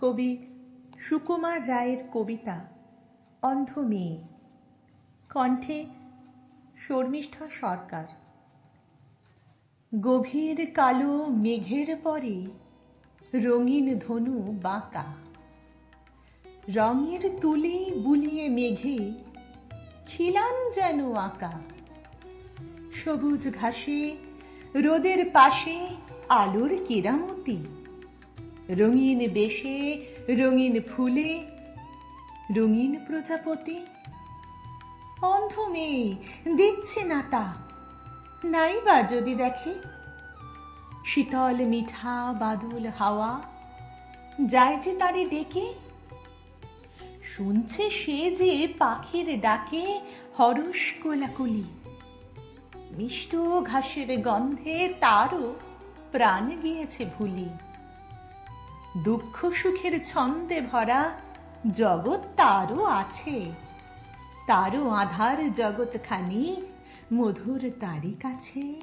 কবি সুকুমার রায়ের কবিতা অন্ধ মেয়ে। কণ্ঠে শর্মিষ্ঠা সরকার। গভীর কালো মেঘের পরে রঙিন ধনু বাঁকা। রঙের তুলি বুলিয়ে মেঘে খিলান যেন আঁকা। সবুজ ঘাসে রোদের পাশে আলোর কেরামতি। রঙিন বেশে, রঙিন ফুলে, রঙিন প্রজাপতি। অন্ধ মেয়ে, দেখছে না তা। নাই বা যদি দেখে, শীতল মিঠা বাদল হাওয়া, যায় যে তারে ডেকে। শুনছে সে যে পাখির ডাকে, হরস কোলাকুলি। মিষ্ট ঘাসের গন্ধে তারও প্রাণ গিয়েছে ভুলি। দুঃখ সুখের ছন্দে ভরা জগৎ তারও আছে। তারও আধার জগৎখানি মধুর তারি কাছে।